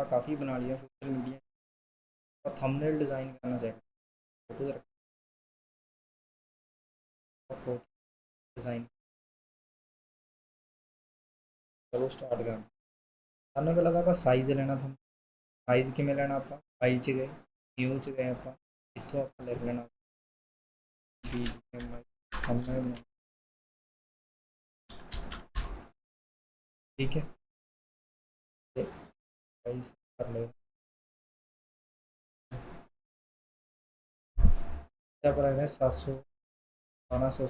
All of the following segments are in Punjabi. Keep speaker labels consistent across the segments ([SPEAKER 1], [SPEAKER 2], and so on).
[SPEAKER 1] ਆਪਾਂ ਕਾਫੀ ਬਣਾ ਲਈਆਂ ਸੋਸ਼ਲ ਮੀਡੀਆ। ਆਪਾਂ ਥੰਬਨੇਲ ਡਿਜ਼ਾਈਨ ਕਰਨਾ ਚਾਹੀਦਾ ਫੋਟੋ ਫੋਟੋ ਡਿਜ਼ਾਈਨ ਚਲੋ ਸਟਾਰਟ ਕਰਦੇ ਸਾਨੂੰ ਪਹਿਲਾਂ ਤਾਂ ਆਪਾਂ ਸਾਈਜ਼ ਲੈਣਾ ਤੁਹਾਨੂੰ। ਸਾਈਜ਼ ਕਿਵੇਂ ਲੈਣਾ ਆਪਾਂ? ਫਾਈਲ 'ਚ ਗਏ ਨਿਊ 'ਚ ਗਏ ਆਪਾਂ। ਇੱਥੋਂ ਆਪਾਂ ਲਿਖ ਲੈਣਾ। BGMI thumbnail ਠੀਕ ਹੈ ਤੇ ਸਾਈਜ਼ ਕਰ ਲਓ ਤਾਂ ਪਰ ਹੈ 700 1200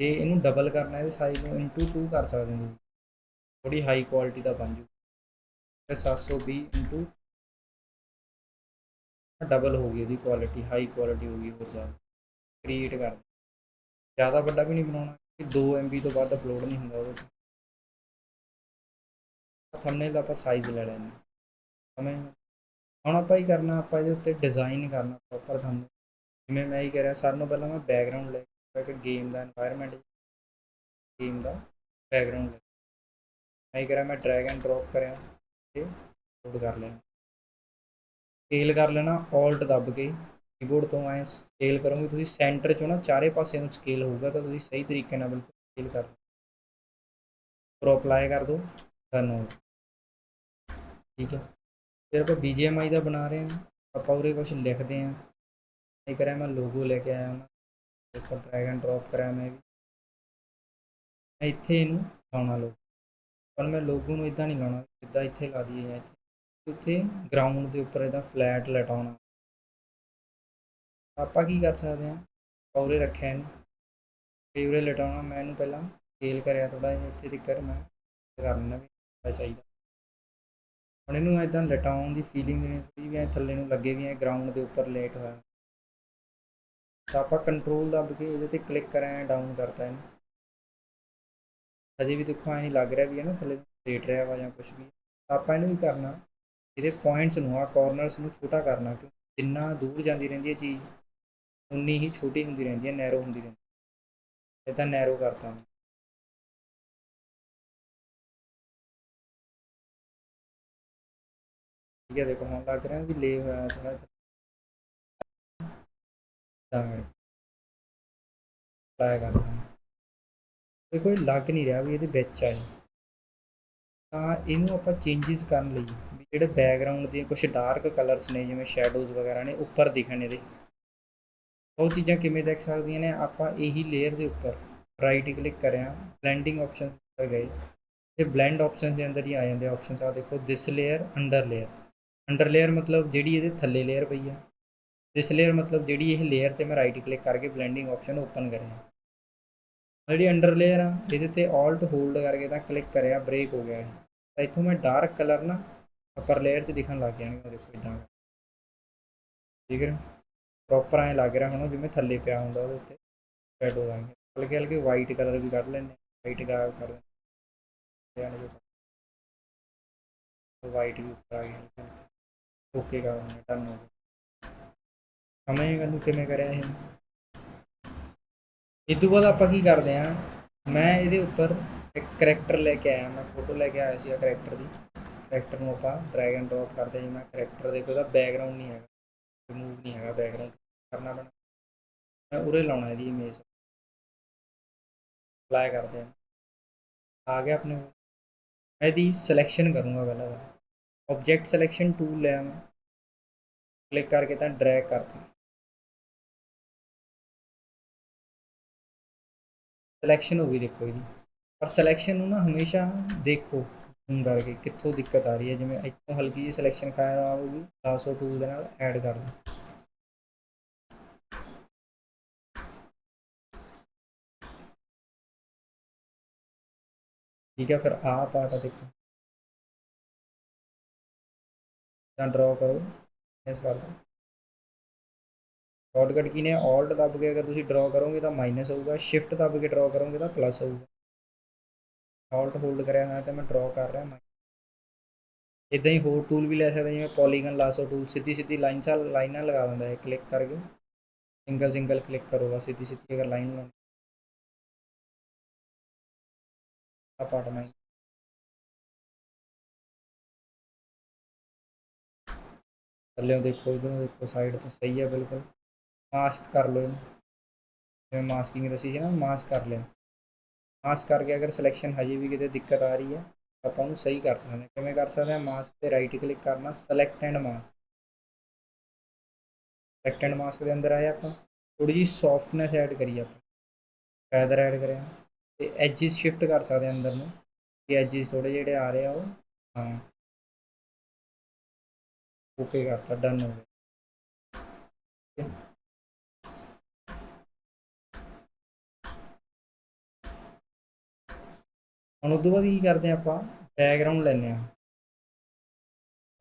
[SPEAKER 1] ਜੇ ਇਹਨੂੰ ਡਬਲ ਕਰਨਾ ਹੈ ਸਾਈਜ਼ ਨੂੰ ਇਨਟੂ 2 ਕਰ ਸਕਦੇ ਹੋ ਥੋੜੀ ਹਾਈ ਕੁਆਲਿਟੀ ਦਾ ਬਣ ਜੂ। ਫਿਰ 720 ਇਨਟੂ ਡਬਲ ਹੋ ਗਈ ਇਹਦੀ ਕੁਆਲਿਟੀ ਹਾਈ ਕੁਆਲਿਟੀ ਹੋ ਗਈ ਹੋਰ ਜ਼ਿਆਦਾ। ਕ੍ਰੀਏਟ ਕਰ ਜ਼ਿਆਦਾ ਵੱਡਾ ਵੀ ਨਹੀਂ ਬਣਾਉਣਾ ਕਿ 2 MB ਤੋਂ ਵੱਧ ਅਪਲੋਡ ਨਹੀਂ ਹੁੰਦਾ ਉਹਦੇ 'ਚ। ਥੰਬਨੇਲ ਆਪਾਂ ਸਾਈਜ਼ ਲੈ ਲੈਣਾ ਸਮਝ ਹੁਣ ਆਪਾਂ ਹੀ ਕਰਨਾ, ਆਪਾਂ ਇਹਦੇ ਉੱਤੇ ਡਿਜ਼ਾਈਨ ਕਰਨਾ ਪ੍ਰੋਪਰ ਥੰਬਨੇਲ ਜਿਵੇਂ ਮੈਂ ਹੀ ਕਹਿ ਰਿਹਾ ਸਾਰਿਆਂ ਨੂੰ ਪਹਿਲਾਂ ਮੈਂ ਬੈਕਗ੍ਰਾਉਂਡ ਲੈ ਕੇ ਗੇਮ ਦਾ এনवायरमेंट ਗੇਮ ਦਾ ਬੈਕਗ੍ਰਾਉਂਡ ਲੈ ਮੈਂ ਹੀ ਕਹਿ ਰਿਹਾ, ਮੈਂ ਡਰੈਗ ਐਂਡ ਡ੍ਰੌਪ ਕਰਿਆ ਤੇ ਲੋਡ ਕਰ ਲੈਣਾ ਸਕੇਲ ਕਰ ਲੈਣਾ ਆਲਟ ਦੱਬ ਕੇ ਕੀਬੋਰਡ ਤੋਂ ਐ ਸਕੇਲ ਕਰੋਗੇ। ਤੁਸੀਂ ਸੈਂਟਰ ਚੋਂ ਨਾ ਚਾਰੇ ਪਾਸੇ ਨੂੰ ਸਕੇਲ ਹੋਊਗਾ, ਤਾਂ ਤੁਸੀਂ ਸਹੀ ਤਰੀਕੇ ਨਾਲ ਬਿਲਕੁਲ ਸਕੇਲ ਕਰ ਪ੍ਰੋ ਅਪਲਾਈ ਕਰ ਦਿਓ ਧੰਨਵਾਦ ਠੀਕ ਹੈ। ਫਿਰ ਆਪਾਂ BGMI ਦਾ ਬਣਾ ਰਹੇ ਹਾਂ। ਆਪਾਂ ਉਰੇ ਕੁਝ ਲਿਖਦੇ ਹਾਂ। ਇਹ ਕਰਿਆ ਮੈਂ ਲੋਗੋ ਲੈ ਕੇ ਆਇਆ ਹਾਂ ਉੱਪਰ ਡਰੈਗ ਐਂਡ ਡ੍ਰੌਪ ਕਰਿਆ ਮੈਂ ਵੀ। ਮੈਂ ਇੱਥੇ ਇਹਨੂੰ ਲਾਉਣਾ ਲੋਗੋ ਪਰ ਮੈਂ ਲੋਗੋ ਨੂੰ ਇਦਾਂ ਨਹੀਂ ਲਾਉਣਾ। ਸਿੱਧਾ ਇੱਥੇ ਲਾ ਦਈਏ ਜਾਂ ਇੱਥੇ। ਉੱਥੇ ਗਰਾਊਂਡ ਦੇ ਉੱਪਰ ਇਹਦਾ ਫਲੈਟ ਲਟਾਉਣਾ। ਆਪਾਂ ਕੀ ਕਰ ਸਕਦੇ ਹਾਂ? ਪੌਰੇ ਰੱਖਿਆ ਇਹਨੂੰ। ਤੇ ਉਰੇ ਲਟਾਉਣਾ। ਮੈਂ ਇਹਨੂੰ ਪਹਿਲਾਂ ਸਕੇਲ ਕਰਿਆ ਥੋੜਾ ਜਿਹਾ। ਇੱਥੇ ਤੱਕ ਮੈਂ ਕਰ ਵੀ। ਚਾਹੀਦਾ। ਹੁਣ ਇਹਨੂੰ ਇਦਾਂ ਲਟਾਉਣ ਦੀ ਫੀਲਿੰਗ ਨਹੀਂ ਵੀ ਐ ਥੱਲੇ ਨੂੰ ਲੱਗੇ ਵੀ ਐ ਗਰਾਊਂਡ ਦੇ ਉੱਪਰ ਲੇਟ ਹੋਇਆ। ਤਾਂ ਆਪਾਂ ਕੰਟਰੋਲ ਦੱਬ ਕੇ ਇਹਦੇ ਤੇ ਕਲਿੱਕ ਕਰਾਂ ਡਾਊਨ ਕਰਤਾ ਇਹਨੂੰ। ਅਜੇ ਵੀ ਦੇਖੋ ਐਂ ਲੱਗ ਰਿਹਾ ਵੀ ਹੈ ਨਾ ਥੱਲੇ ਲੇਟ ਰਿਹਾ ਵਾ ਜਾਂ ਕੁਝ ਵੀ। ਆਪਾਂ ਇਹਨੂੰ ਵੀ ਕਰਨਾ, ਇਹਦੇ ਪੁਆਇੰਟਸ ਨੂੰ ਆ ਕਾਰਨਰਸ ਨੂੰ ਛੋਟਾ ਕਰਨਾ ਕਿ ਜਿੰਨਾ ਦੂਰ ਜਾਂਦੀ ਰਹਿੰਦੀ ਹੈ ਚੀਜ਼, ਉਨੀ ਹੀ ਛੋਟੀ ਹੁੰਦੀ ਰਹਿੰਦੀ ਹੈ ਨੈਰੋ ਹੁੰਦੀ ਰਹਿੰਦੀ ਹੈ। ਇਹ ਨੈਰੋ ਕਰਤਾ ਮੈਂ ਠੀਕ ਹੈ ਦੇਖੋ ਹੁਣ ਲੱਗ ਰਿਹਾ ਵੀ ਲੇ ਹੋਇਆ ਥੋੜਾ ਅਪਲਾਈ ਕਰਦਾ ਦੇਖੋ ਇਹ ਲੱਗ ਨਹੀਂ ਰਿਹਾ ਵੀ ਇਹਦੇ ਵਿੱਚ ਆਏ ਤਾਂ ਇਹਨੂੰ ਆਪਾਂ ਚੇਂਜਸ ਕਰਨ ਲਈ ਵੀ ਜਿਹੜੇ ਬੈਕਗ੍ਰਾਉਂਡ ਦੇ ਕੁਝ ਡਾਰਕ ਕਲਰਸ ਨੇ ਜਿਵੇਂ ਸ਼ੈਡੋਜ਼ ਵਗੈਰਾ ਨੇ ਉੱਪਰ ਦਿਖਣ ਇਹਦੇ ਉਹ ਚੀਜ਼ਾਂ ਕਿਵੇਂ ਦੇਖ ਸਕਦੀਆਂ ਨੇ ਆਪਾਂ ਇਹੀ ਲੇਅਰ ਦੇ ਉੱਪਰ ਰਾਈਟ ਕਲਿੱਕ ਕਰਿਆ ਬਲੈਂਡਿੰਗ ਆਪਸ਼ਨ ਉੱਪਰ ਗਏ ਤੇ ਬਲੈਂਡ ਆਪਸ਼ਨ ਦੇ ਅੰਦਰ ਹੀ ਆ ਜਾਂਦੇ ਆਪਸ਼ਨਸ ਆ ਦੇਖੋ this layer under layer under layer ਮਤਲਬ ਜਿਹੜੀ ਇਹਦੇ ਥੱਲੇ ਲੇਅਰ ਪਈ ਆ। ਦਿਸ ਲੇਅਰ ਮਤਲਬ ਜਿਹੜੀ ਇਹ ਲੇਅਰ ਤੇ ਮੈਂ ਰਾਈਟ ਕਲਿੱਕ ਕਰਕੇ ਬਲੈਂਡਿੰਗ ਆਪਸ਼ਨ ਓਪਨ ਕਰਿਆ। ਜਿਹੜੀ ਅੰਡਰ ਲੇਅਰ ਆ, ਇਹਦੇ ਤੇ ਆਲਟ ਹੋਲਡ ਕਰਕੇ ਤਾਂ ਕਲਿੱਕ ਕਰਿਆ ਬ੍ਰੇਕ ਹੋ ਗਿਆ ਤਾਂ ਇੱਥੋਂ ਮੈਂ ਡਾਰਕ ਕਲਰ ਨਾ ਅਪਰ ਲੇਅਰ 'ਚ ਦਿਖਣ ਲੱਗ ਜਾਣਗੇ ਦੇਖੋ ਇਦਾਂ ਠੀਕ ਹੈ ਪ੍ਰੋਪਰ ਐਂ ਲੱਗ ਰਿਹਾ ਹੁਣ ਜਿਵੇਂ ਥੱਲੇ ਪਿਆ ਹੁੰਦਾ ਉਹਦੇ ਉੱਤੇ। ਸ਼ੈਡੋ ਲਾਂਗੇ ਹਲਕੇ ਹਲਕੇ ਵਾਈਟ ਕਲਰ ਵੀ ਕੱਢ ਲੈਂਦੇ ਵਾਈਟ ਗਾਇਬ ਕਰ ਲੈਂਦੇ ਵਾਈਟ ਵੀ ਉੱਪਰ ਆ ਗਿਆ। ਓਕੇ ਕਰ ਦਿੰਦੇ ਡਨ ਹੋ ਗਿਆ ਸਮਝੇਗਾ ਨੂੰ ਕਿਵੇਂ ਕਰਿਆ ਇਹ? ਇਸ ਤੋਂ ਬਾਅਦ ਆਪਾਂ ਕੀ ਕਰਦੇ ਆ ਮੈਂ ਇਹਦੇ ਉੱਪਰ ਇੱਕ ਕਰੈਕਟਰ ਲੈ ਕੇ ਆਇਆ, ਮੈਂ ਫੋਟੋ ਲੈ ਕੇ ਆਇਆ ਸੀ ਕਰੈਕਟਰ ਦੀ। ਕਰੈਕਟਰ ਨੂੰ ਆਪਾਂ ਡਰੈਗ ਐਂਡ ਡ੍ਰੌਪ ਕਰਦੇ ਜੀ ਮੈਂ ਕਰੈਕਟਰ ਦੇ ਉਹਦਾ ਬੈਕਗ੍ਰਾਉਂਡ ਨਹੀਂ ਹੈਗਾ ਰਿਮੂਵ ਨਹੀਂ ਹੈਗਾ ਬੈਕਗ੍ਰਾਉਂਡ ਕਰਨਾ ਪੈਣਾ। ਮੈਂ ਉਰੇ ਲਾਉਣਾ ਇਹਦੀ ਇਮੇਜ ਅਪਲਾਈ ਕਰਦੇ ਆ ਆ ਗਿਆ ਆਪਣੇ ਮੈਂ ਇਹਦੀ ਸਿਲੈਕਸ਼ਨ ਕਰੂੰਗਾ ਪਹਿਲਾਂ ਤਾਂ ਆਬਜੈਕਟ ਸਿਲੈਕਸ਼ਨ ਟੂਲ ਲਿਆ ਮੈਂ ਕਲਿੱਕ ਕਰਕੇ ਤਾਂ ਡਰੈਗ ਕਰਤਾ ਸਿਲੈਕਸ਼ਨ ਹੋ ਗਈ ਦੇਖੋ ਇਹਦੀ। ਪਰ ਸਿਲੈਕਸ਼ਨ ਨੂੰ ਨਾ ਹਮੇਸ਼ਾ ਦੇਖੋ ਜ਼ੂਮ ਕਰਕੇ ਕਿੱਥੋਂ ਦਿੱਕਤ ਆ ਰਹੀ ਹੈ। ਜਿਵੇਂ ਇੱਥੋਂ ਹਲਕੀ ਜਿਹੀ ਸਿਲੈਕਸ਼ਨ ਖਾਇਆ ਆਊਗੀ 10 ਟੂਲ ਦੇ ਨਾਲ ਐਡ ਕਰ ਦਿਓ। ਠੀਕ ਹੈ, ਫਿਰ ਆ ਪਾਰਟ ਆ ਦੇਖੋ। ਜਾਂ ਡਰਾਅ ਕਰੋ, ਇਸ ਕਰ ਦਿਓ ਸ਼ਾਰਟਕਟ ਕੀ ਨੇ? ਆਲਟ ਦੱਬ ਕੇ ਅਗਰ ਤੁਸੀਂ ਡਰਾਅ ਕਰੋਗੇ ਤਾਂ ਮਾਈਨਸ ਹੋਊਗਾ। ਸ਼ਿਫਟ ਦੱਬ ਕੇ ਡਰਾਅ ਕਰੋਗੇ ਤਾਂ ਪਲੱਸ ਹੋਊਗਾ। ਆਲਟ ਹੋਲਡ ਕਰਿਆ ਹੋਇਆ ਤਾਂ ਮੈਂ ਡਰਾਅ ਕਰ ਰਿਹਾ ਇਦਾਂ ਹੀ ਹੋਰ ਟੂਲ ਵੀ ਲੈ ਸਕਦੇ ਜਿਵੇਂ ਪੋਲੀਗਨ ਲਾਸੋ ਟੂਲ ਸਿੱਧੀ ਸਿੱਧੀ ਲਾਈਨ ਚਾਲ ਲਾਈਨਾਂ ਲਗਾ ਦਿੰਦਾ ਹੈ। ਕਲਿੱਕ ਕਰਕੇ। ਸਿੰਗਲ ਸਿੰਗਲ ਕਲਿੱਕ ਕਰੋਗਾ ਸਿੱਧੀ ਸਿੱਧੀ ਅਗਰ ਲਾਈਨ ਲਾਉਣੀ। ਆ ਪਾਰਟ ਮੈਂ ਥੱਲੇ ਦੇਖੋ, ਇਧਰੋਂ ਦੇਖੋ ਸਾਈਡ ਤੋਂ ਸਹੀ ਹੈ ਬਿਲਕੁਲ। ਮਾਸਕ ਕਰ ਲਓ ਇਹਨੂੰ। ਜਿਵੇਂ ਮਾਸਕਿੰਗ ਦੱਸੀ ਸੀ ਨਾ ਮਾਸਕ ਕਰ ਲਿਆ। ਮਾਸਕ ਕਰਕੇ ਅਗਰ ਸਿਲੈਕਸ਼ਨ ਹਜੇ ਵੀ ਕਿਤੇ ਦਿੱਕਤ ਆ ਰਹੀ ਹੈ ਆਪਾਂ ਉਹਨੂੰ ਸਹੀ ਕਰ ਸਕਦੇ ਹਾਂ। ਕਿਵੇਂ ਕਰ ਸਕਦੇ ਹਾਂ? ਮਾਸਕ ਤੇ ਰਾਈਟ ਕਲਿੱਕ ਕਰਨਾ select and mask select and mask ਦੇ ਅੰਦਰ ਆਏ ਆਪਾਂ। ਥੋੜੀ ਜਿਹੀ ਸੌਫਟਨੈਸ ਐਡ ਕਰੀ ਆਪਾਂ। ਫੈਦਰ ਐਡ ਕਰਿਆ। ਤੇ ਐਜਿਸ ਸ਼ਿਫਟ ਕਰ ਸਕਦੇ ਹਾਂ ਅੰਦਰ ਨੂੰ। ਕਿ ਐਜਿਸ ਥੋੜੇ ਜਿਹੜੇ ਆ ਰਹੇ ਆ ਉਹ, ਹਾਂ। ਓਕੇ ਕਰਤਾ ਡਨ ਹੋ ਗਿਆ। ਠੀਕ ਹੈ। ਹੁਣ ਉਦੋਂ ਬਾਅਦ ਕੀ ਕਰਦੇ ਹਾਂ ਆਪਾਂ? ਬੈਕਗ੍ਰਾਉਂਡ ਲੈਂਦੇ ਹਾਂ।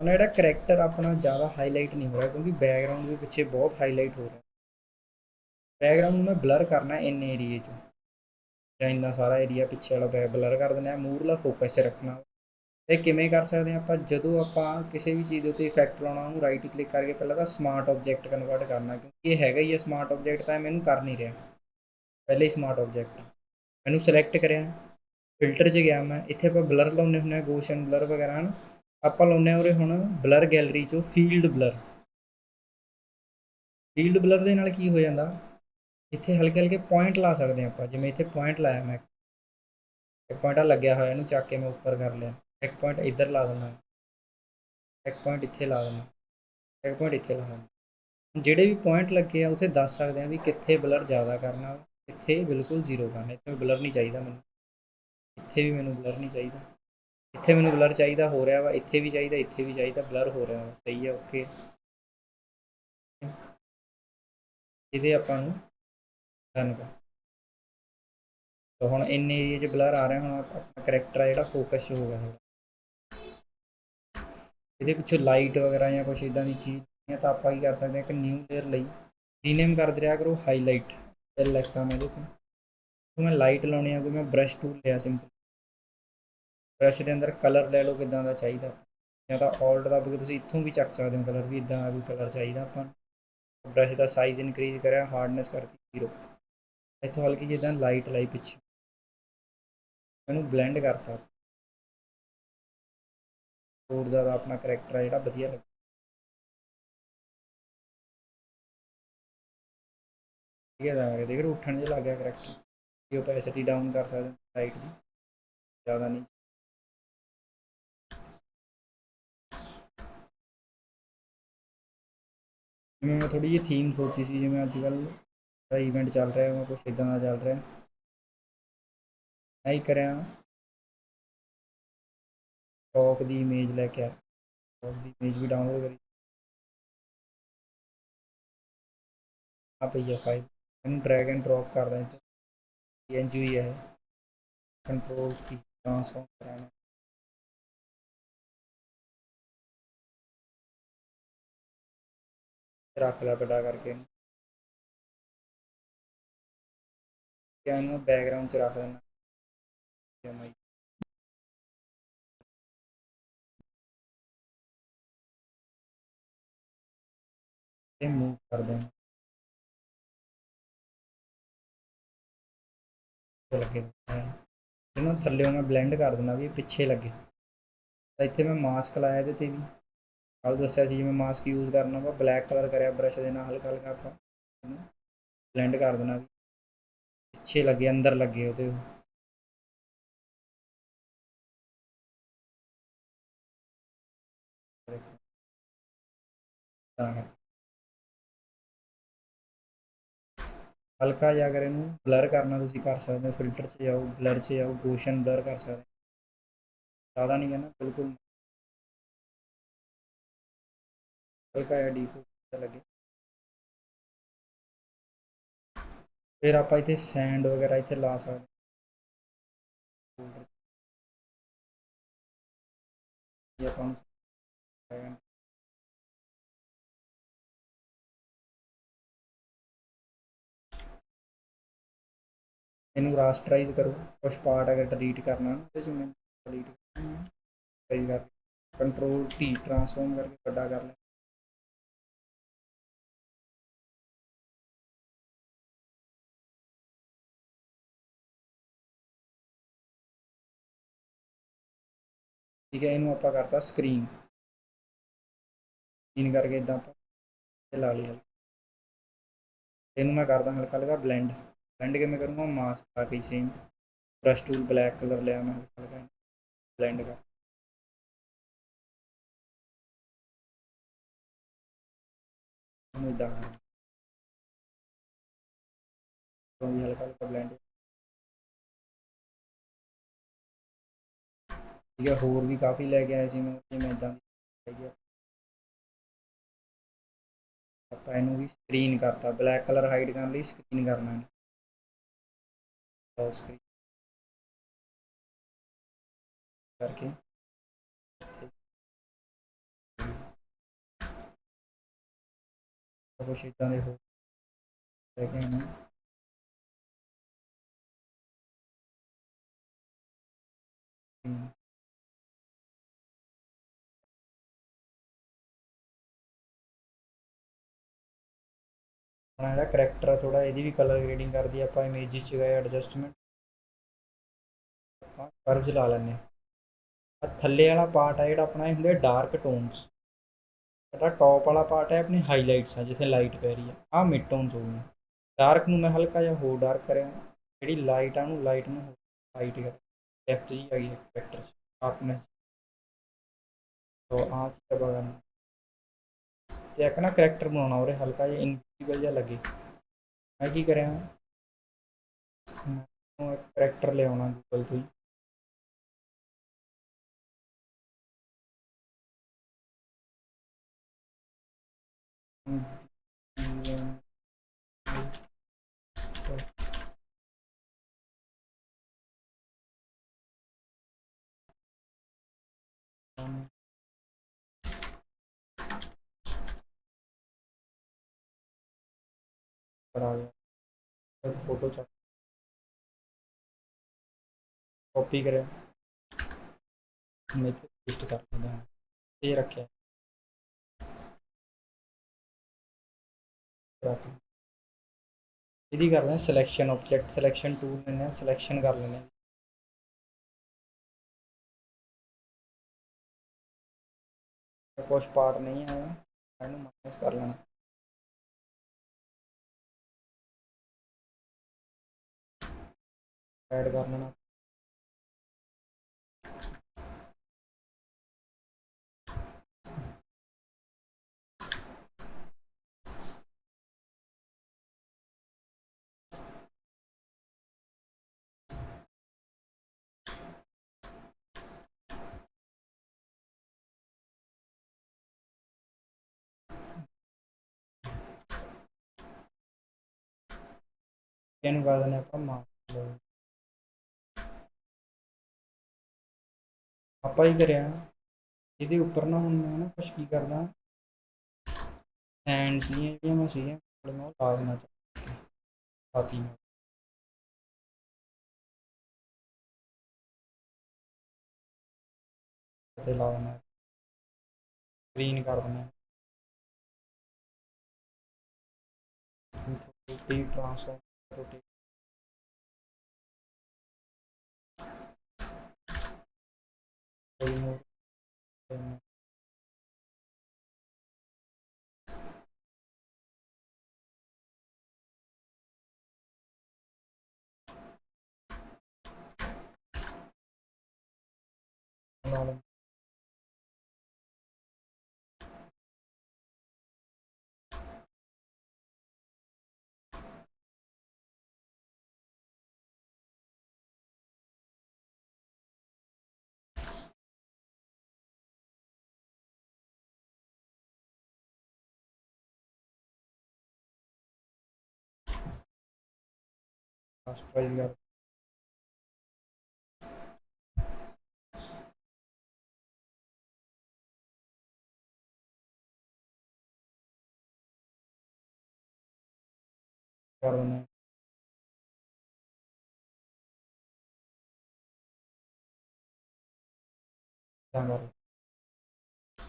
[SPEAKER 1] ਹੁਣ ਜਿਹੜਾ ਕਰੈਕਟਰ ਆਪਣਾ ਜ਼ਿਆਦਾ ਹਾਈਲਾਈਟ ਨਹੀਂ ਹੋ ਰਿਹਾ ਕਿਉਂਕਿ ਬੈਕਗ੍ਰਾਉਂਡ ਦੇ ਪਿੱਛੇ ਬਹੁਤ ਹਾਈਲਾਈਟ ਹੋ ਰਿਹਾ। ਬੈਕਗ੍ਰਾਉਂਡ ਨੂੰ ਮੈਂ ਬਲਰ ਕਰਨਾ ਇੰਨੇ ਏਰੀਏ 'ਚ। ਜਾਂ ਇੰਨਾ ਸਾਰਾ ਏਰੀਆ ਪਿੱਛੇ ਵਾਲਾ ਬੈਕ ਬਲਰ ਕਰ ਦਿੰਦੇ ਆ ਮੂਰਲਾ ਫੋਕਸ 'ਚ ਰੱਖਣਾ। ਇਹ ਕਿਵੇਂ ਕਰ ਸਕਦੇ ਹਾਂ ਆਪਾਂ? ਜਦੋਂ ਆਪਾਂ ਕਿਸੇ ਵੀ ਚੀਜ਼ ਦੇ ਉੱਤੇ ਇਫੈਕਟ ਲਾਉਣਾ, ਉਹਨੂੰ ਰਾਈਟ ਕਲਿੱਕ ਕਰਕੇ ਪਹਿਲਾਂ ਤਾਂ ਸਮਾਰਟ ਆਬਜੈਕਟ ਕਨਵਰਟ ਕਰਨਾ, ਕਿਉਂਕਿ ਇਹ ਹੈਗਾ ਹੀ ਹੈ ਸਮਾਰਟ ਆਬਜੈਕਟ ਤਾਂ ਮੈਨੂੰ ਕਰ ਨਹੀਂ ਰਿਹਾ। ਪਹਿਲੇ ਹੀ ਸਮਾਰਟ ਆਬਜੈਕਟ ਮੈਨੂੰ ਸਿਲੈਕਟ ਕਰਿਆ। ਫਿਲਟਰ 'ਚ ਗਿਆ ਮੈਂ। ਇੱਥੇ ਆਪਾਂ ਬਲਰ ਲਾਉਂਦੇ ਹੁੰਦੇ ਆ ਗੋਸ਼ਨ ਬਲਰ ਵਗੈਰਾ, ਹਨ? ਆਪਾਂ ਲਾਉਂਦੇ ਹਾਂ ਉਰੇ ਹੁਣ ਬਲਰ ਗੈਲਰੀ 'ਚੋਂ ਫੀਲਡ ਬਲਰ ਫੀਲਡ ਬਲਰ ਦੇ ਨਾਲ ਕੀ ਹੋ ਜਾਂਦਾ? ਇੱਥੇ ਹਲਕੇ ਹਲਕੇ ਪੁਆਇੰਟ ਲਾ ਸਕਦੇ ਹਾਂ ਆਪਾਂ। ਜਿਵੇਂ ਇੱਥੇ ਪੁਆਇੰਟ ਲਾਇਆ ਮੈਂ। ਇੱਕ ਲੱਗਿਆ ਹੋਇਆ, ਇਹਨੂੰ ਚੱਕ ਕੇ ਮੈਂ ਉੱਪਰ ਕਰ ਲਿਆ। ਇੱਕ ਪੁਆਇੰਟ ਇੱਧਰ ਲਾ ਦੇਣਾ ਇੱਕ ਪੁਆਇੰਟ ਇੱਥੇ ਲਾ ਦੇਣਾ ਇੱਕ ਪੁਆਇੰਟ ਇੱਥੇ ਲਾ ਦੇਣਾ ਜਿਹੜੇ ਵੀ ਪੁਆਇੰਟ ਲੱਗੇ ਆ, ਉੱਥੇ ਦੱਸ ਸਕਦੇ ਆ ਵੀ ਕਿੱਥੇ ਬਲਰ ਜ਼ਿਆਦਾ ਕਰਨਾ, ਕਿੱਥੇ ਬਿਲਕੁਲ ਜ਼ੀਰੋ ਕਰਨਾ। ਇੱਥੇ ਬਲਰ ਨਹੀਂ ਚਾਹੀਦਾ ਮੈਨੂੰ। ਇੱਥੇ ਵੀ ਮੈਨੂੰ ਬਲਰ ਨਹੀਂ ਚਾਹੀਦਾ। ਇੱਥੇ ਮੈਨੂੰ ਬਲਰ ਚਾਹੀਦਾ ਹੋ ਰਿਹਾ ਵਾ, ਇੱਥੇ ਵੀ ਚਾਹੀਦਾ, ਇੱਥੇ ਵੀ ਚਾਹੀਦਾ ਬਲਰ ਹੋ ਰਿਹਾ ਵਾ। ਸਹੀ ਹੈ ਓਕੇ ਇਹਦੇ ਆਪਾਂ ਨੂੰ ਡਨ ਕਰ ਤਾਂ ਹੁਣ ਇੰਨੇ ਏਰੀਏ 'ਚ ਬਲਰ ਆ ਰਿਹਾ, ਹੁਣ ਆਪਣਾ ਕਰੈਕਟਰ ਆ ਜਿਹੜਾ ਫੋਕਸ ਹੋ ਗਿਆ। ਥੋੜ੍ਹਾ। ਇਹਦੇ ਪਿੱਛੇ ਲਾਈਟ ਵਗੈਰਾ ਜਾਂ ਕੁਛ ਇਦਾਂ ਦੀ ਚੀਜ਼ ਹੈ ਤਾਂ ਆਪਾਂ ਕੀ ਕਰ ਸਕਦੇ ਹਾਂ ਕਿ ਨਿਊ ਲੇਅਰ ਲਈ ਰੀਨੇਮ ਕਰ ਦਿਆ ਕਰੋ ਹਾਈਲਾਈਟ ਤੇ ਲੈਕਾ ਮੈਂ ਇਹਦੇ ਤੋਂ। ਮੈਂ ਲਾਈਟ ਲਾਉਣੀ ਆ ਕੋਈ ਮੈਂ ਬ੍ਰਸ਼ ਟੂਲ ਲਿਆ ਸਿੰਪਲ ਬ੍ਰਸ਼ ਦੇ ਅੰਦਰ ਕਲਰ ਲੈ ਲਓ ਕਿਦਾਂ ਦਾ ਚਾਹੀਦਾ। ਜਾਂ ਤਾਂ ਆਲਟ ਦਾ ਵੀ ਤੁਸੀਂ ਇੱਥੋਂ ਵੀ ਚੱਕ ਸਕਦੇ ਹੋ ਕਲਰ ਵੀ, ਇਦਾਂ ਦਾ ਵੀ ਕਲਰ ਚਾਹੀਦਾ ਆਪਾਂ ਨੂੰ। ਬ੍ਰਸ਼ ਦਾ ਸਾਈਜ਼ ਇਨਕਰੀਜ਼ ਕਰਿਆ ਹਾਰਡਨੈਸ ਕਰਤੀ ਜ਼ੀਰੋ ਇੱਥੋਂ ਹਲਕੀ ਜਿੱਦਾਂ ਲਾਈਟ ਲਾਈ ਪਿੱਛੇ। ਇਹਨੂੰ ਬਲੈਂਡ ਕਰਤਾ। ਹੋਰ ਜ਼ਿਆਦਾ ਆਪਣਾ ਕਰੈਕਟਰ ਹੈ ਜਿਹੜਾ ਵਧੀਆ ਲੱਗਾ। ਠੀਕ ਹੈ ਤਾਂ ਦੇਖ ਰਹੇ ਉੱਠਣ ਜਿਹਾ ਲੱਗ ਗਿਆ ਕਰੈਕਟਰ ਇਹ ਓਪੈਸਿਟੀ ਡਾਊਨ ਕਰ ਸਕਦੇ ਲਾਈਟ ਦੀ। ਜ਼ਿਆਦਾ ਨਹੀਂ। ਜਿਵੇਂ ਮੈਂ ਥੋੜੀ ਜਿਹੀ ਥੀਮ ਸੋਚੀ ਸੀ, ਜਿਵੇਂ ਅੱਜ ਕੱਲ੍ਹ ਦਾ ਇਵੈਂਟ ਚੱਲ ਰਿਹਾ ਹੈ ਕੁਝ ਇਦਾਂ ਦਾ ਚੱਲ ਰਿਹਾ। ਮੈਂ ਹੀ ਕਰਿਆ। ਟੌਕ ਦੀ ਇਮੇਜ ਲੈ ਕੇ ਆ। ਟੌਕ ਦੀ ਇਮੇਜ ਵੀ ਡਾਊਨਲੋਡ ਕਰੀ। ਆ ਪਈ ਹੈ ਫਾਈਲ ਇਹਨੂੰ ਡਰੈਗ ਐਂਡ ਡ੍ਰੌਪ ਕਰਦਾ ਇੱਥੇ। ਪੀਐਨਜੀ ਹੀ ਹੈ ਕੰਟਰੋਲ ਕੀ ਟ੍ਰਾਂਸਫਾਰਮ ਕਰਾਣਾ ਰੱਖ ਲਾ ਵੱਡਾ ਕਰਕੇ ਇਹਨੂੰ। ਇਹਨੂੰ ਬੈਕਗ੍ਰਾਉਂਡ ਚ ਰੱਖ ਦੇਣਾ ਤੇ ਮੂਵ ਕਰ ਦੇਣਾ ਲੱਗੇ ਇਹਨੂੰ ਥੱਲੇ ਮੈਂ ਬਲੈਂਡ ਕਰ ਦੇਣਾ ਵੀ ਪਿੱਛੇ ਲੱਗੇ। ਤਾਂ ਇੱਥੇ ਮੈਂ ਮਾਸਕ ਲਾਇਆ ਇਹਦੇ ਤੇ ਵੀ। ਕੱਲ ਦੱਸਿਆ ਸੀ ਜਿਵੇਂ ਮਾਸਕ ਯੂਜ਼ ਕਰਨਾ ਵਾ ਬਲੈਕ ਕਲਰ ਕਰਿਆ ਬ੍ਰਸ਼ ਦੇ ਨਾਲ ਹਲਕਾ ਹਲਕਾ ਆਪਾਂ ਬਲੈਂਡ ਕਰ ਦੇਣਾ ਵੀ। ਪਿੱਛੇ ਲੱਗੇ, ਅੰਦਰ ਲੱਗੇ ਉਹਦੇ। ਤਾਂ ਹਲਕਾ ਜਿਹਾ ਅਗਰ ਇਹਨੂੰ ਬਲਰ ਕਰਨਾ ਤੁਸੀਂ ਕਰ ਸਕਦੇ ਹੋ ਫਿਲਟਰ 'ਚ ਜਾਓ ਬਲਰ 'ਚ ਜਾਓ ਗੋਸ਼ਨ ਬਲਰ ਕਰ ਸਕਦੇ ਜ਼ਿਆਦਾ ਨਹੀਂ ਕਰਨਾ, ਬਿਲਕੁਲ ਹਲਕਾ ਜਿਹਾ ਡੀਪ ਲੱਗੇ। ਫਿਰ ਆਪਾਂ ਇੱਥੇ ਸੈਂਡ ਵਗੈਰਾ ਇੱਥੇ ਲਾ ਸਕਦੇ ਇਹ ਆਪਾਂ ਇਹਨੂੰ ਰਾਸਟਰਾਈਜ਼ ਕਰੋ ਕੁਝ ਪਾਰਟ ਅਗਰ ਡਿਲੀਟ ਕਰਨਾ ਉਹਦੇ ਚ ਮੈਂ ਡਿਲੀਟ ਸਹੀ ਕਰ ਕੰਟਰੋਲ ਟੀ ਟ੍ਰਾਂਸਫਾਰਮ ਕਰਕੇ ਵੱਡਾ ਕਰ ਲੈ ਠੀਕ ਹੈ, ਇਹਨੂੰ ਆਪਾਂ ਕਰਤਾ ਸਕਰੀਨ ਸਕਰੀਨ ਕਰਕੇ ਇਦਾਂ ਆਪਾਂ ਲਾ ਲਈ ਇਹਨੂੰ ਮੈਂ ਕਰਦਾ ਹਲਕਾ ਹਲਕਾ ਬਲੈਂਡ ਬਲੈਂਡ ਕਿਵੇਂ ਕਰੂੰਗਾ? ਮਾਸਕ ਆ ਕੇ same brush tool black colour ਲਿਆ ਮੈਂ। ਹਲਕਾ ਹਲਕਾ ਬਲੈਂਡ ਕਰ। ਉਹਨੂੰ ਇਦਾਂ ਠੀਕ ਹੈ, ਹੋਰ ਵੀ ਕਾਫੀ ਲੈ ਕੇ ਆਏ ਸੀ ਮੈਂ, ਜਿਵੇਂ ਇਦਾਂ ਹੈਗੀ ਆਪਾਂ ਇਹਨੂੰ ਵੀ ਸਕਰੀਨ ਕਰਤਾ। ਬਲੈਕ ਕਲਰ ਹਾਈਡ ਕਰਨ ਲਈ ਸਕਰੀਨ ਕਰਨਾ ਹੈ ਸਕਰੀਨ ਕਰਕੇ ਕੁਛ ਇੱਦਾਂ ਦੇ ਹੋ ਲੈ ਕੇ ਆਉਣਾ ਹਮ। ਜਿਹੜਾ ਕਰੈਕਟਰ ਆ ਥੋੜਾ ਇਹਦੀ ਵੀ ਕਲਰ ਗ੍ਰੇਡਿੰਗ ਕਰਦੀ ਆਪਾਂ ਇਮੇਜਿਸ ਚ ਗਏ ਐਡਜਸਟਮੈਂਟ ਆਪਾਂ ਕਰਵਸ ਲਾ ਲੈਂਦੇ ਆ। ਥੱਲੇ ਵਾਲਾ ਪਾਰਟ ਆ ਜਿਹੜਾ ਆਪਣਾ, ਇਹ ਹੁੰਦੇ ਡਾਰਕ ਟੋਨਸ ਜਿਹੜਾ ਟੌਪ ਵਾਲਾ ਪਾਰਟ ਹੈ ਆਪਣੀ ਹਾਈਲਾਈਟਸ ਆ, ਜਿੱਥੇ ਲਾਈਟ ਪੈ ਰਹੀ ਆ। ਆਹ ਮਿਡ ਟੋਨਸ ਹੋ ਗਈਆਂ ਡਾਰਕ ਨੂੰ ਮੈਂ ਹਲਕਾ ਜਿਹਾ ਹੋਰ ਡਾਰਕ ਕਰਿਆ। ਜਿਹੜੀ ਲਾਈਟ ਆ ਨੂੰ ਲਾਈਟ ਨੂੰ ਲਾਈਟ ਕਰ। ਡੈਪਥ ਜੀ ਆ ਗਈ ਕਰੈਕਟਰ ਚ ਆਪਣੇ ਤੋਂ ਆਹ ਚੀਜ਼ ਬਗਨ ਤੇ ਇੱਕ ਨਾ ਕਰੈਕਟਰ ਬਣਾਉਣਾ ਉਹਦੇ ਹਲਕਾ ਜਿਹਾ ਇਨਵਿਜ਼ੀਬਲ ਜਿਹਾ ਲੱਗੇ ਮੈਂ ਕੀ ਕਰਿਆ ਮੈਂ ਇੱਕ ਕਰੈਕਟਰ ਲਿਆਉਣਾ ਗੂਗਲ ਤੋਂ ਹੀ करा गया फ़ोटो चेक कॉपी करें। मेरे पेस्ट कर लेते हैं। ये रखे यदि कर लें सिलेक्शन ऑब्जेक्ट सिलेक्शन टूल लेने सिलेक्शन कर लेने कुछ पार्ट नहीं है माइनस कर लेना। ਲੈਣਾ ਐਡ ਕਰ ਲੈਣਾ ਇਹਨੂੰ ਆਪਾਂ ਹੀ ਕਰਿਆ। ਇਹਦੇ ਉੱਪਰ ਨਾ ਹੁਣ ਮੈਂ ਨਾ ਕੁਛ ਕੀ ਕਰਦਾ। ਹੈਂਡਸ ਦੀਆਂ ਜਿਹੜੀਆਂ ਮੈਂ ਸੀਗੀਆਂ ਮੈਂ ਉਹ ਲਾ ਦੇਣਾ ਚਾਹੁੰਦਾ ਸਾਥੀ ਨੂੰ ਤੇ ਲਾ ਦੇਣਾ ਸਕਰੀਨ ਕਰ ਦੇਣਾ T transfer rotate Anladım. Remove ਨਾਲ ਕਸਟਮਾਈਜ਼ ਕਰ ਕਰ ਦਿੰਦੇ ਹਾਂ। ਤਾਂ ਕਰ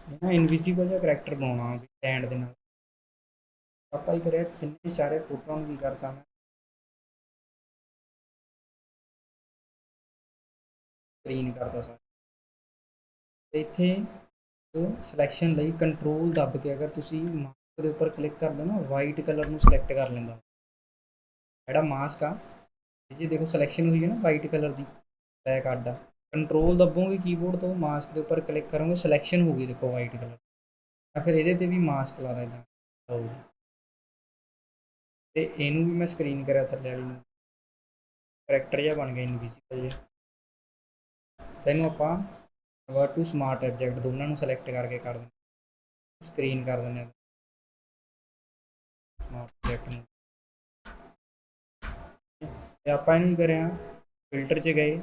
[SPEAKER 1] ਇਹ ਨਾ ਇਨਵਿਜ਼ੀਬਲ ਜਿਹਾ ਕਰੈਕਟਰ ਬਣਾਉਣਾ ਵੀ ਸਟੈਂਡ ਦੇ ਨਾਲ ਆਪਾਂ ਹੀ ਕਰਿਆ ਤਿੰਨੇ ਚਾਰੇ ਫੋਟੋਆਂ ਨੂੰ ਕੀ ਕਰਤਾ ਮੈਂ ਸਕਰੀਨ ਕਰਦਾ ਸਾਰਾ। ਤੇ ਇੱਥੇ ਸਿਲੈਕਸ਼ਨ ਲਈ ਕੰਟਰੋਲ ਦੱਬ ਕੇ ਅਗਰ ਤੁਸੀਂ ਮਾਸਕ ਦੇ ਉੱਪਰ ਕਲਿੱਕ ਕਰਦੇ ਹੋ ਨਾ ਵਾਈਟ ਕਲਰ ਨੂੰ ਸਿਲੈਕਟ ਕਰ ਲੈਂਦਾ। ਜਿਹੜਾ ਮਾਸਕ ਆ ਜੇ ਦੇਖੋ ਸਿਲੈਕਸ਼ਨ ਹੋਈ ਹੈ ਨਾ ਵਾਈਟ ਕਲਰ ਦੀ ਬੈਕ ਅੱਡ ਆ। ਕੰਟਰੋਲ ਦੱਬੋਗੇ ਕੀਬੋਰਡ ਤੋਂ ਮਾਸਕ ਦੇ ਉੱਪਰ ਕਲਿੱਕ ਕਰੋਗੇ ਸਿਲੈਕਸ਼ਨ ਹੋ ਗਈ ਦੇਖੋ ਵਾਈਟ ਕਲਰ ਤਾਂ ਫਿਰ ਇਹਦੇ ਤੇ ਵੀ ਮਾਸਕ ਲਾ ਦੇਣਾ। ਤੇ ਇਹਨੂੰ ਵੀ ਮੈਂ ਸਕਰੀਨ ਕਰਿਆ ਥੱਲੇ ਵਾਲੀ ਨੂੰ। ਕਰੈਕਟਰ ਜਿਹਾ ਬਣ ਗਿਆ ਇਨਵਿਜ਼ੀਬਲ ਜਿਹਾ। ਇਹਨੂੰ ਆਪਾਂ ਵਰਡ ਟੂ ਸਮਾਰਟ ਆਬਜੈਕਟ ਦੋਨਾਂ ਨੂੰ ਸਿਲੈਕਟ ਕਰਕੇ ਕਰ ਦਿੰਦੇ ਸਕਰੀਨ ਕਰ ਦਿੰਦੇ ਆ ਸਮਾਰਟ ਆਬਜੈਕਟ ਨੂੰ। ਤੇ ਆਪਾਂ ਇਹਨੂੰ ਕਰਿਆ? ਫਿਲਟਰ 'ਚ ਗਏ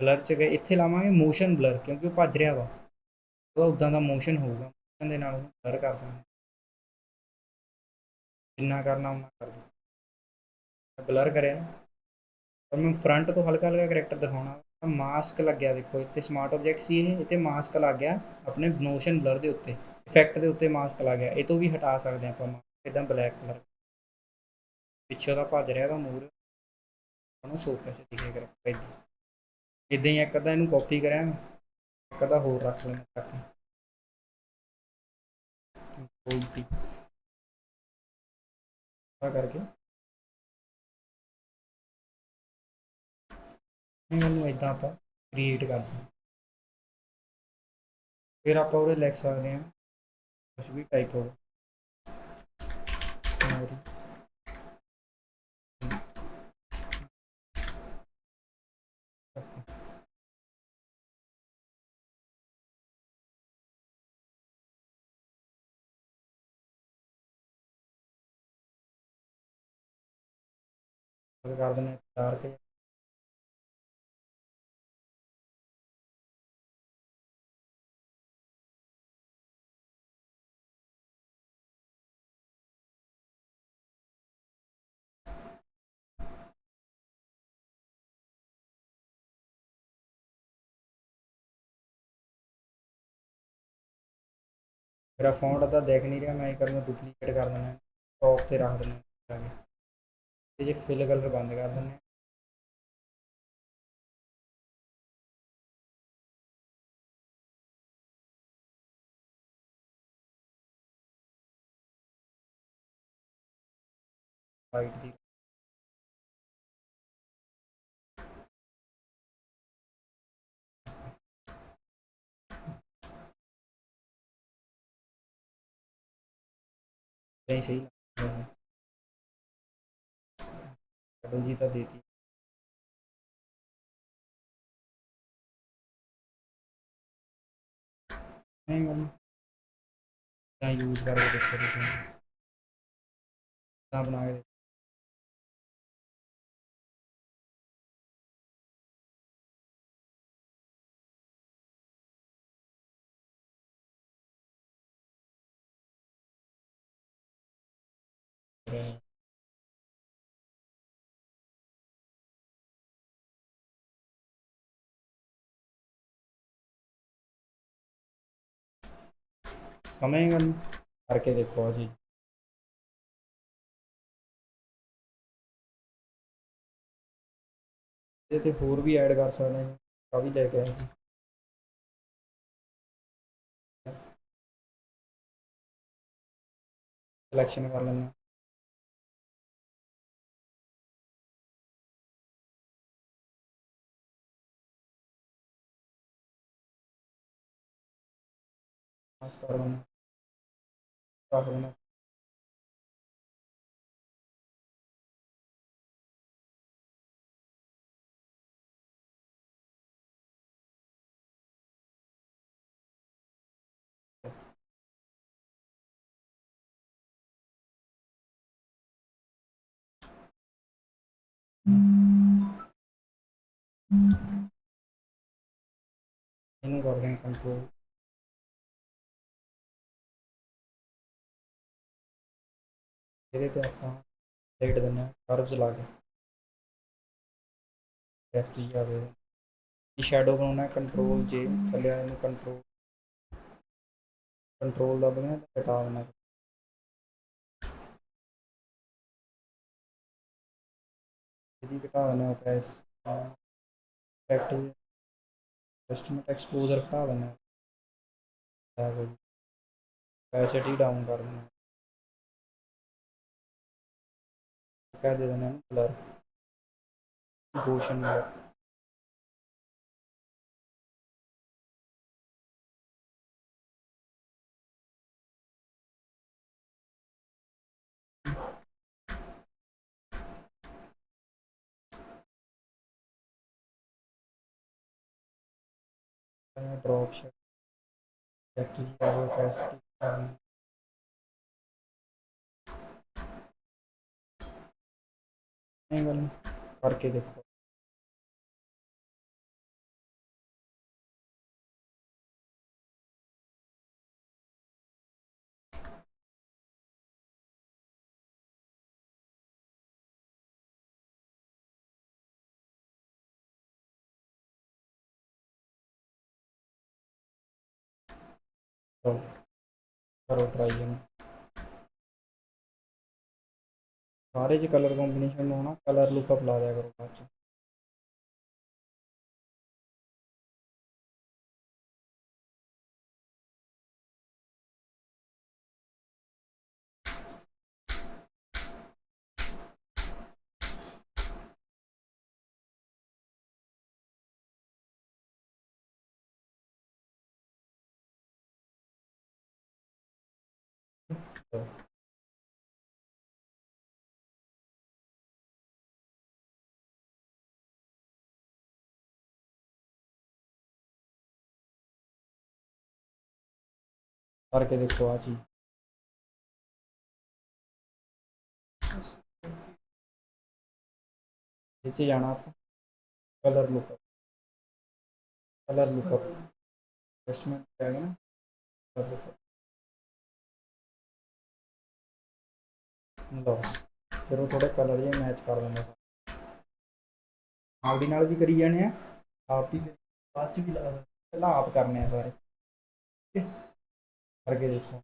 [SPEAKER 1] ਬਲਰ 'ਚ ਗਏ। ਇੱਥੇ ਲਾਵਾਂਗੇ ਮੋਸ਼ਨ ਬਲਰ ਕਿਉਂਕਿ ਉਹ ਭੱਜ ਰਿਹਾ ਵਾ। ਉਹਦਾ ਉਦਾਂ ਦਾ ਮੋਸ਼ਨ ਹੋਊਗਾ। ਮੋਸ਼ਨ ਦੇ ਨਾਲ ਉਹਨੂੰ ਬਲਰ ਕਰ ਦਾਂਗੇ ਜਿੰਨਾ ਕਰਨਾ ਉਹਨਾਂ ਕਰ ਦੋ ਬਲਰ ਕਰਿਆ। ਤਾਂ ਮੈਂ ਫਰੰਟ ਤੋਂ ਹਲਕਾ ਹਲਕਾ ਕਰੈਕਟਰ ਦਿਖਾਉਣਾ। ਮਾਸਕ ਲੱਗਿਆ ਦੇਖੋ, ਇੱਥੇ ਸਮਾਰਟ ਆਬਜੈਕਟ ਸੀ ਇਹ, ਇੱਥੇ ਮਾਸਕ ਲੱਗ ਗਿਆ ਆਪਣੇ ਮੋਸ਼ਨ ਬਲਰ ਦੇ ਉੱਤੇ ਇਫੈਕਟ ਦੇ ਉੱਤੇ ਮਾਸਕ ਲੱਗ ਗਿਆ, ਇਹ ਤੋਂ ਵੀ ਹਟਾ ਸਕਦੇ ਆਪਾਂ ਮਾਸਕ, ਇਦਾਂ ਬਲੈਕ ਕਲਰ ਪਿੱਛੇ ਦਾ ਭੱਜ ਰਿਹਾ ਦਾ ਮੂਰ ਉਹਨੂੰ ਫੋਕਸ ਦਿਖੇ ਕਰੈਕਟਰ ਇਦਾਂ ਇਦਾਂ ਹੀ ਇੱਕ ਅੱਧਾ ਇਹਨੂੰ ਕਾਪੀ ਕਰਿਆ ਇੱਕ ਅੱਧਾ ਹੋਰ ਰੱਖ ਲੈਣਾ ਤੱਕ ਕੋਈ ਕਰਕੇ। ਇਹਨਾਂ ਨੂੰ ਇਦਾਂ ਆਪਾਂ ਕ੍ਰੀਏਟ ਕਰ ਸਕਦੇ ਫਿਰ ਆਪਾਂ ਉਹਦੇ ਲਿਖ ਸਕਦੇ ਹਾਂ। ਕੁਝ ਵੀ ਟਾਈਪ ਹੋਵੇ। ਕਰ ਦਿੰਦੇ ਚਾਰ ਕੇ ਮੇਰਾ ਫੌਂਟ ਅੱਧਾ ਦੇਖ ਨਹੀਂ ਰਿਹਾ, ਮੈਂ ਇਹ ਕਰੂੰਗਾ ਡੁਪਲੀਕੇਟ ਕਰ ਦਿੰਦਾ ਟੌਪ ਤੇ ਰੱਖ ਦਿੰਦਾ ਤੇ ਜੇ ਫਿਲ ਕਲਰ ਬੰਦ ਕਰ ਦਿੰਦੇ ਵਾਈਟ ਦੀ ਨਹੀਂ ਸਹੀ ਲੱਗਦਾ ਕਦੋਂ ਜੀ ਤਾਂ ਦੇਤੀ ਨਹੀਂ ਮੈਂ ਤਾਂ ਯੂਜ਼ ਕਰਕੇ ਦੇਖੋ ਤੁਸੀਂ ਤਾਂ ਦੇਖੋ। ਸਮਝੇਗਾ ਕਰਕੇ ਦੇਖੋ ਜੀ ਇਹਦੇ ਤੇ ਹੋਰ ਵੀ ਐਡ ਕਰ ਸਕਦੇ ਹਾਂ। ਆ ਵੀ ਲੈ ਕੇ ਆਏ ਸੀ। ਸਿਲੈਕਸ਼ਨ ਕਰ ਲੈਂਦੇ ਹਾਂ। ਪਾਸ Mm -hmm. In organ control. ਲੈਂਦੇ ਹਾਂ ਇਹਨੂੰ ਕਰਦੇ ਹਾਂ ਕੰਟਰੋਲ ਇਹਦੇ ਤੇ ਆਪਾਂ ਡੇਟ ਦਿੰਦੇ ਹਾਂ ਕਰਵਸ ਲਾ ਕੇ। ਲੈਫਟ ਜੀ ਆਵੇ ਇਹ ਸ਼ੈਡੋ ਬਣਾਉਣਾ ਕੰਟਰੋਲ ਜੇ ਥੱਲੇ ਵਾਲੇ ਨੂੰ ਕੰਟਰੋਲ ਕੰਟਰੋਲ ਦਬਣਾ ਤੇ ਹਟਾ ਦੇਣਾ। ਇਹਦੀ ਘਟਾ ਦੇਣਾ ਪ੍ਰੈਸ ਇਫੈਕਟ ਕਸਟਮਰ ਕਹਿ ਦੇ ਦੇਣਾ ਕਲਰ ਗੋਸ਼ਨ ਕਲਰ ਡ੍ਰੌਪ ਸ਼ੈਟ ਇਲੈਕਟ੍ਰਿਕ ਪਾਵਰ ਕੈਪੈਸਿਟੀ ਕਰਨੀ ਨਹੀਂ ਗੱਲ। ਕਰਕੇ ਦੇਖੋ। ਚਲੋ ਕਰੋ ਟਰਾਈ ਇਹਨੂੰ ਸਾਰੇ ਚ ਕਲਰ ਕੰਬੀਨੇਸ਼ਨ ਨੂੰ ਨਾ ਕਲਰ ਲੁੱਕਅਪ ਲਾ ਦਿਆ ਕਰੋ ਬਾਅਦ ਚ। ਚਲੋ ਕਰਕੇ ਦੇਖੋ ਆ ਚੀਜ਼। ਇਹ ਜਾਣਾ ਆਪਾਂ। Colour lookup colour lookup investment ਹੈਗਾ ਨਾ। ਕਲਰ ਲੁੱਕਅਪ ਲਓ, ਫਿਰ ਉਹ ਥੋੜੇ ਕਲਰ ਜੇ ਮੈਚ ਕਰ ਲੈਂਦਾ ਨਾਲ ਦੀ ਨਾਲ ਵੀ ਕਰੀ ਜਾਣੇ ਆ। ਆਪ ਹੀ ਬਾਅਦ ਚ ਵੀ ਲਾ ਪਹਿਲਾਂ ਆਪ ਕਰਨੇ ਆ ਸਾਰੇ। ਠੀਕ ਹੈ? ਕਰਕੇ ਦੇਖੋ।